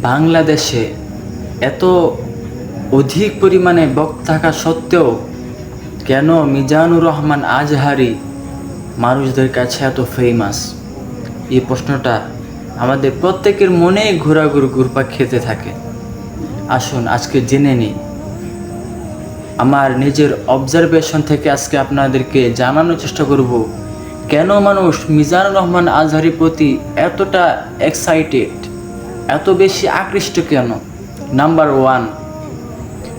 বাংলাদেশে এত অধিক পরিমাণে বক্তা থাকা সত্ত্বেও কেন মিজানুর রহমান আজহারি মানুষদের কাছে এত ফেমাস এই প্রশ্নটা আমাদের প্রত্যেকের মনেই ঘোরাঘুর ঘুরপা খেতে থাকে। আসুন, আজকে জেনে নিই। আমার নিজের অবজারভেশন থেকে আজকে আপনাদেরকে জানানোর চেষ্টা করব, কেন মানুষ মিজানুর রহমান আজহারির প্রতি এতটা এক্সাইটেড এত বেশি আকৃষ্ট কেন? নাম্বার ওয়ান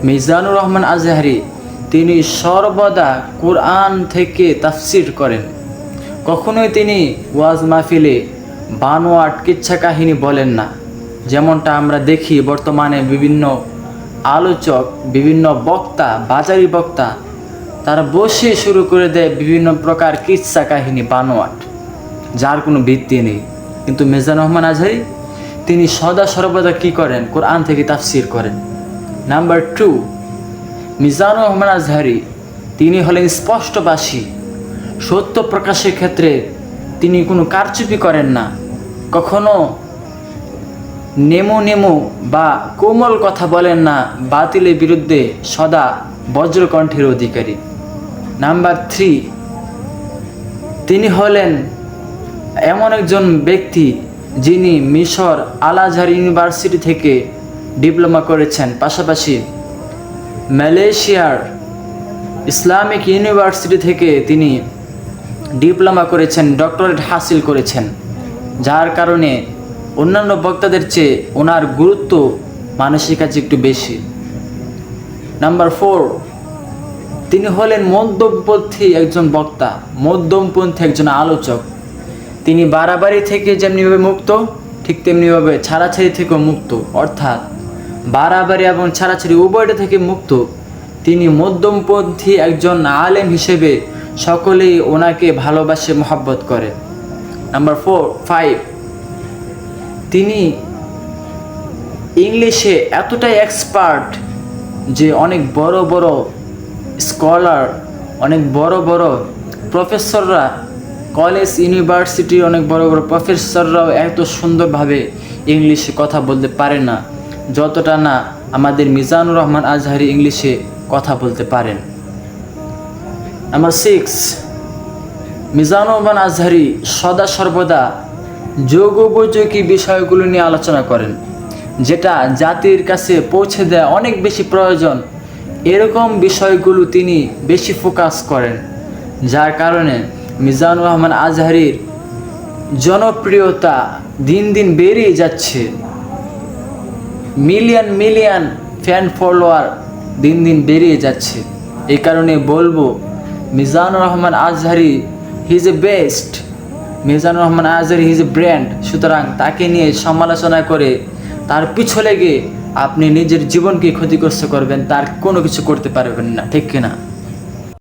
মিজানুর রহমান আজহারি, তিনি সর্বদা কোরআন থেকে তাফসির করেন। কখনোই তিনি ওয়াজ মাহফিলে বানোয়াট কিচ্ছা কাহিনী বলেন না। যেমনটা আমরা দেখি বর্তমানে বিভিন্ন আলোচক, বিভিন্ন বক্তা, বাজারি বক্তা, তারা বসে শুরু করে দেয় বিভিন্ন প্রকার কিচ্ছা কাহিনী বানোয়াট যার কোনো ভিত্তি নেই। কিন্তু মিজান রহমান আজহারি তিনি সদা সর্বদা কি করেন? কোরআন থেকে তাফসির করেন। নাম্বার টু মিজানুর রহমান আজহারি, তিনি হলেন স্পষ্টবাসী। সত্য প্রকাশের ক্ষেত্রে তিনি কোনো কারচুপি করেন না। কখনো নেমো নেমো বা কোমল কথা বলেন না, বাতিলের বিরুদ্ধে সদা বজ্রকণ্ঠের অধিকারী। নাম্বার থ্রি তিনি হলেন এমন একজন ব্যক্তি যিনি মিশর আল আজহার ইউনিভার্সিটি থেকে ডিপ্লোমা করেছেন, পাশাপাশি মালয়েশিয়ার ইসলামিক ইউনিভার্সিটি থেকে তিনি ডিপ্লোমা করেছেন, ডক্টরেট হাসিল করেছেন, যার কারণে অন্যান্য বক্তাদের চেয়ে ওনার গুরুত্ব মানুষের কাছে একটু বেশি। নাম্বার ফোর, তিনি হলেন মধ্যমপন্থী একজন বক্তা, মধ্যমপন্থী একজন আলোচক। তিনি বাড়াবাড়ি থেকে যেমনিভাবে মুক্ত, ঠিক তেমনিভাবে ছাড়াছাড়ি থেকেও মুক্ত। অর্থাৎ বাড়াবাড়ি এবং ছাড়াছাড়ি উভয়টা থেকে মুক্ত। তিনি মধ্যমপন্থী একজন আলেম হিসেবে সকলেই ওনাকে ভালোবাসে, মহাব্বত করে। নাম্বার ফোর ফাইভ তিনি ইংলিশে এতটাই এক্সপার্ট যে অনেক বড় বড় স্কলার অনেক বড় বড় প্রফেসররা কলেজ ইউনিভার্সিটির অনেক বড় বড় প্রফেসররাও এত সুন্দরভাবে ইংলিশে কথা বলতে পারে না। যতটা না আমাদের মিজানুর রহমান আজহারি ইংলিশে কথা বলতে পারেন। নাম্বার সিক্স মিজানুর রহমান আজহারি সদা সর্বদা যোগোপযোগী বিষয়গুলো নিয়ে আলোচনা করেন, যেটা জাতির কাছে পৌঁছে দেওয়া অনেক বেশি প্রয়োজন। এরকম বিষয়গুলো তিনি বেশি ফোকাস করেন, যার কারণে মিজানুর রহমান আজহারির জনপ্রিয়তা দিন দিন বেড়েই যাচ্ছে। মিলিয়ন মিলিয়ন ফ্যান ফলোয়ার দিন দিন বেরিয়ে যাচ্ছে। এই কারণে বলব, Mizanur Rahman Azhari his a best Mizanur Rahman Azhari his a brand সুতরাং তাকে নিয়ে সমালোচনা করে, তার পিছু লেগে আপনি নিজের জীবনকে ক্ষতিগ্রস্ত করবেন, তার কোনো কিছু করতে পারবেন না, ঠিক কিনা?